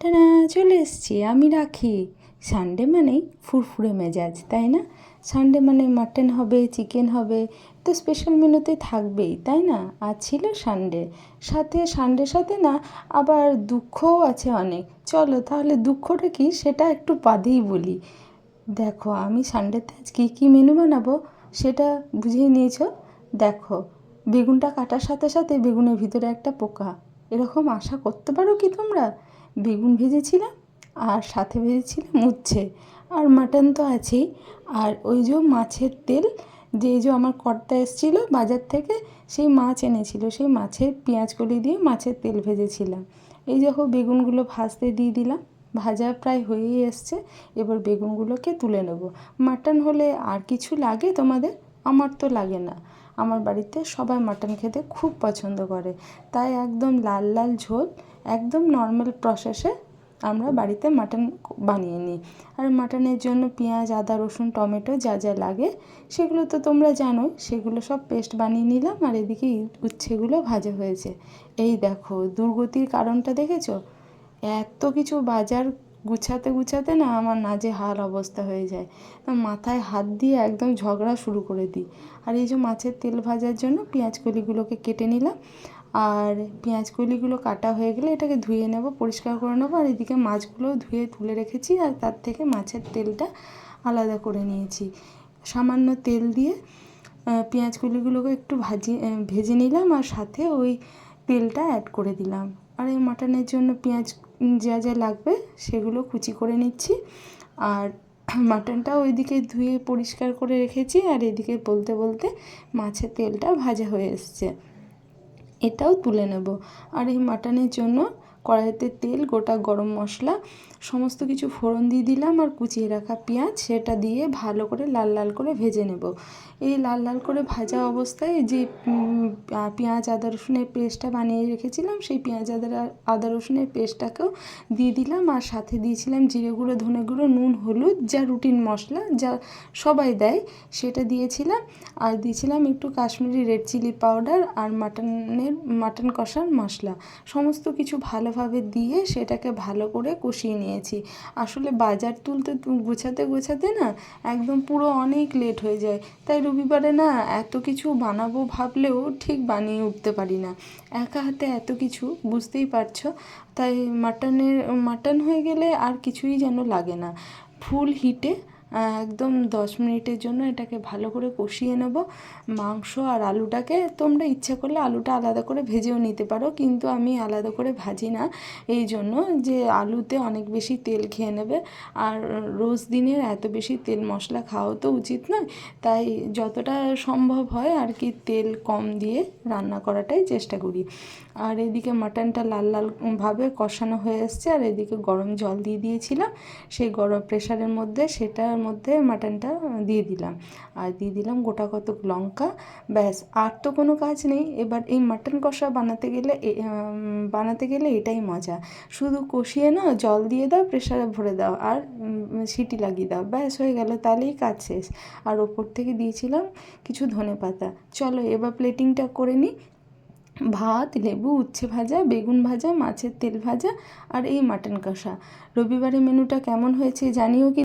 টানা, চলে এসছি, আমি রাখি। সানডে মানেই ফুরফুরে মেজাজ, তাই না? সানডে মানে মাটন হবে চিকেন হবে, তো স্পেশাল মেনুতে থাকবেই, তাই না? আর ছিল সানডে সাথে সানডের সাথে না, আবার দুঃখও আছে অনেক। চলো তাহলে দুঃখটা কি, সেটা একটু বাদেই বলি। দেখো, আমি সানডেতে আজ কী কী মেনু বানাবো, সেটা বুঝিয়ে নিয়েছো? দেখো, বেগুনটা কাটার সাথে সাথে বেগুনের ভিতরে একটা পোকা। এরকম আশা করতে পারো কি তোমরা? বেগুন ভেজেছিলাম আর সাথে ভেজেছিলাম উচ্ছে। আর মাটন তো আছেই। আর ওই যে মাছের তেল, যে যে আমার কর্তা এসেছিল বাজার থেকে, সেই মাছ এনেছিল। সেই মাছের পেঁয়াজ কলি দিয়ে মাছের তেল ভেজেছিলাম। এই দেখো বেগুনগুলো ভাজতে দিয়ে দিলাম। ভাজা প্রায় হয়েই এসছে। এবার বেগুনগুলোকে তুলে নেব। মাটন হলে আর কিছু লাগে তোমাদের? আমার তো লাগে না। আমার বাড়িতে সবাই মাটন খেতে খুব পছন্দ করে। তাই একদম লাল লাল ঝোল একদম নর্মাল প্রসেসে আমরা বাড়িতে মাটন বানিয়ে নিই। আর মাটনের জন্য পেঁয়াজ, আদা, রসুন, টমেটো যা যা লাগে, সেগুলো তো তোমরা জানোই, সেগুলো সব পেস্ট বানিয়ে নিলাম আর এদিকে উচ্ছেগুলো ভাজা হয়েছে। এই দেখো, দুর্গতির কারণটা দেখেছ? এত কিছু বাজার গুছাতে গুছাতে না আমার নাজে হাল অবস্থা হয়ে যায়। মাথায় হাত দিয়ে একদম ঝগড়া শুরু করে দিই। আর এই যে মাছের তেল ভাজার জন্য পেঁয়াজ কলিগুলোকে কেটে নিলাম। আর পেঁয়াজ কলিগুলো কাটা হয়ে গেলে এটাকে ধুয়ে নেব, পরিষ্কার করে নেব। আর এদিকে মাছগুলোও ধুয়ে তুলে রেখেছি আর তার থেকে মাছের তেলটা আলাদা করে নিয়েছি। সামান্য তেল দিয়ে পেঁয়াজ কলিগুলোকে একটু ভাজিয়ে ভেজে নিলাম আর সাথে ওই তেলটা অ্যাড করে দিলাম। আর এই মাটনের জন্য পেঁয়াজ যা যা লাগবে সেগুলো কুচি করে নিচ্ছি। আর মাটনটা ওইদিকে ধুয়ে পরিষ্কার করে রেখেছি। আর এদিকে বলতে বলতে মাছের তেলটা ভাজা হয়ে এসছে। এটাও তুলে নেব। আর এই মাটনের জন্য কড়াইতে তেল, গোটা গরম মশলা, সমস্ত কিছু ফোড়ন দিয়ে দিলাম আর কুচিয়ে রাখা পেঁয়াজ, সেটা দিয়ে ভালো করে লাল লাল করে ভেজে নেব। এই লাল লাল করে ভাজা অবস্থায় যে পেঁয়াজ, আদা, রসুনের পেস্টটা বানিয়ে রেখেছিলাম, সেই পেঁয়াজ, আদা আদা, রসুনের পেস্টটাকেও দিয়ে দিলাম আর সাথে দিয়েছিলাম জিরে গুঁড়ো, ধনে গুঁড়ো, নুন, হলুদ, যা রুটিন মশলা যা সবাই দেয়, সেটা দিয়েছিলাম। আর দিয়েছিলাম একটু কাশ্মীরি রেড চিলি পাউডার আর মাটনের, মাটন কষার মশলা। সমস্ত কিছু ভালোভাবে দিয়ে সেটাকে ভালো করে কষিয়ে নিয়েছি। আসলে বাজার তুলতে গোছাতে গোছাতে না একদম পুরো অনেক লেট হয়ে যায়। তাই রবিবারে না এত কিছু বানাবো ভাবলেও ঠিক বানিয়ে উঠতে পারি না। একা হাতে এত কিছু, বুঝতেই পারছ? তাই মাটনের, মাটন হয়ে গেলে আর কিছুই যেন লাগে না। ফুল হিটে একদম দশ মিনিটের জন্য এটাকে ভালো করে কষিয়ে নেব। মাংস আর আলুটাকে তোমরা ইচ্ছা করলে আলুটা আলাদা করে ভেজেও নিতে পারো, কিন্তু আমি আলাদা করে ভাজি না। এই জন্য যে আলুতে অনেক বেশি তেল খেয়ে নেবে, আর রোজ দিনের এত বেশি তেল মশলা খাওয়াও তো উচিত নয়, তাই যতটা সম্ভব হয় আর কি তেল কম দিয়ে রান্না করাটাই চেষ্টা করি। আর এদিকে মাটনটা লাল লালভাবে কষানো হয়ে এসছে, আর এদিকে গরম জল দিয়ে দিয়েছিলাম। সেই গরম প্রেশারের মধ্যে, সেটার মধ্যে মাটনটা দিয়ে দিলাম। আর দিয়ে দিলাম গোটা কতক লঙ্কা। ব্যাস, আর তো কোনো কাজ নেই। এবার এই মাটন কষা বানাতে গেলে বানাতে গেলে এটাই মজা। শুধু কষিয়ে নাও জল দিয়ে দাও প্রেশারে ভরে দাও, আর সিটি লাগিয়ে দাও। ব্যাস, হয়ে গেল। তাহলেই কাজ শেষ। আর ওপর থেকে দিয়েছিলাম কিছু ধনে পাতা চলো এবার প্লেটিংটা করে নিই। ভাত, লেবু, উচ্ছে ভাজা, বেগুন ভাজা, মাছের তেল ভাজা আর এই মাটন কষা। রবিবারের মেনুটা কেমন হয়েছে জানিও কি